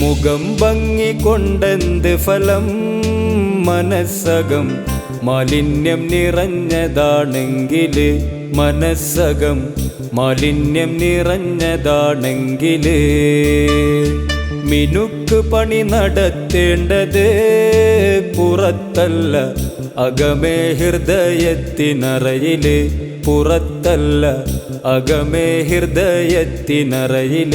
മുഖം ഭംഗി കൊണ്ടെന്ത് ഫലം? മനസ്സകം മാലിന്യം നിറഞ്ഞതാണെങ്കിൽ മനസ്സകം മാലിന്യം നിറഞ്ഞതാണെങ്കിൽ മിനുക്ക് പണി നടത്തേണ്ടത് പുറത്തല്ല അകമേ ഹൃദയത്തിനറയിൽ. പുറത്തല്ല അകമേ ഹൃദയത്തിനറയിൽ.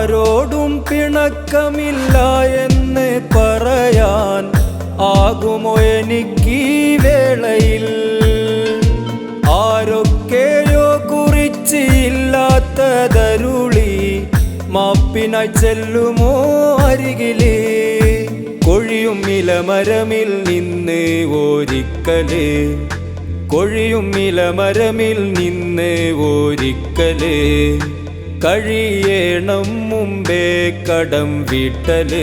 ആരോടും പിണക്കമില്ല എന്ന് പറയാൻ. ആകുമോ എനിക്ക് വേളയിൽ? ആരൊക്കെയോ കുറിച്ച് ഇല്ലാത്തതരുളി മാപ്പിനായി ചെല്ലുമോ അരികിലേ? കൊഴിയും ഇലമരമിൽ നിന്ന് ഒരിക്കലേ കൊഴിയും ഇലമരമിൽ നിന്ന് ഒരിക്കൽ കഴിയണം മുമ്പേ കടം വിട്ടൽ.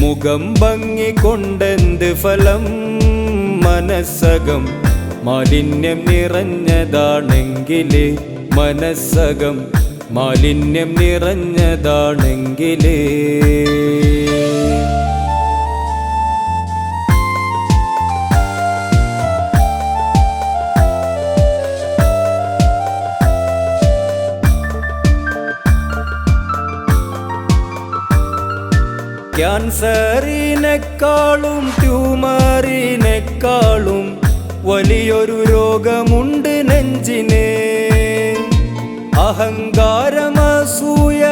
മുഖം ഭംഗി കൊണ്ടെന്ത് ഫലം? മനസ്സകം മാലിന്യം നിറഞ്ഞതാണെങ്കിൽ. മനസ്സകം മാലിന്യം നിറഞ്ഞതാണെങ്കിൽ. ക്യാൻസറിനെക്കാളും ട്യൂമറിനെക്കാളും വലിയൊരു രോഗമുണ്ട് നെഞ്ചിന്. അഹങ്കാരമസൂയ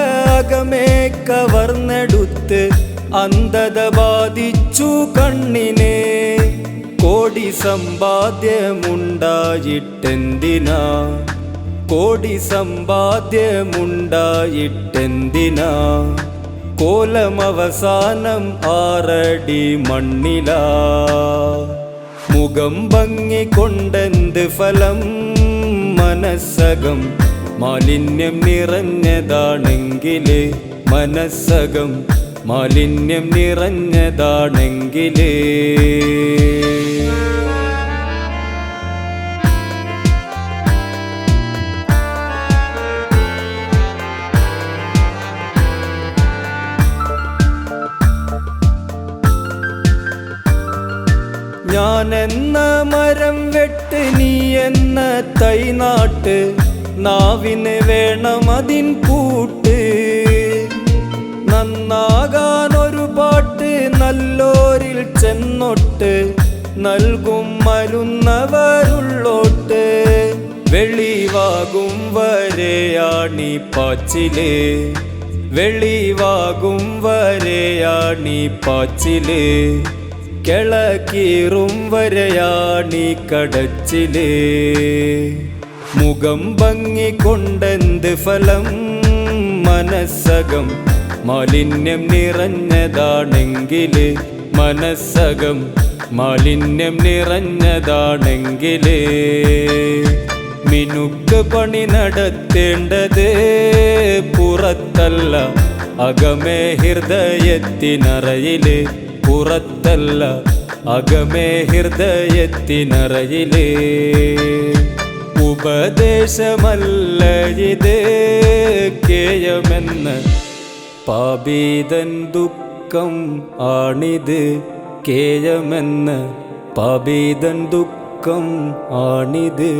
കവർന്നെടുത്ത് അന്ധത ബാധിച്ചു കണ്ണിനെ. കോടി സമ്പാദ്യമുണ്ടായിട്ടെന്തിനാ? കോടി സമ്പാദ്യമുണ്ടായിട്ടെന്തിനാ? കോലം അവസാനം ആറടി മണ്ണില. മുഖം ഭംഗി കൊണ്ടെന്ത് ഫലം? മനസ്സകം മാലിന്യം നിറഞ്ഞതാണെങ്കിൽ മനസ്സകം മാലിന്യം നിറഞ്ഞതാണെങ്കിൽ. ഞാൻ എന്ന മരം വെട്ട് നീ എന്ന തൈ നാട്ട് നാവിന് വേണം അതിൻ കൂട്ട്. നന്നാകാൻ ഒരു പാട്ട് നല്ലോരിൽ ചെന്നൊട്ട്. നൽകും മരുന്നവരുള്ളോട്ട്. വെളിവാകും വരെയാണി പാച്ചിൽ. വെളിവാകും വരെയാണി പാച്ചിൽ. കിളക്കീറും വരയാണി കടച്ചിലേ. മുഖം ഭംഗിക്കൊണ്ടെന്ത് ഫലം? മനസ്സകം മാലിന്യം നിറഞ്ഞതാണെങ്കിൽ മനസ്സകം മാലിന്യം നിറഞ്ഞതാണെങ്കിൽ. മിനുക്ക് പണി നടത്തേണ്ടത് പുറത്തല്ല അകമേ ഹൃദയത്തിനറയിൽ. പുറത്തല്ല അകമേ ഹൃദയത്തിനറയിലേ. ഉപദേശമല്ല ഇത് കേയമെന്ന് പാപീതൻ ദുഃഖം ആണിത് കേയമെന്ന് പാപീതൻ ദുഃഖം ആണിത്.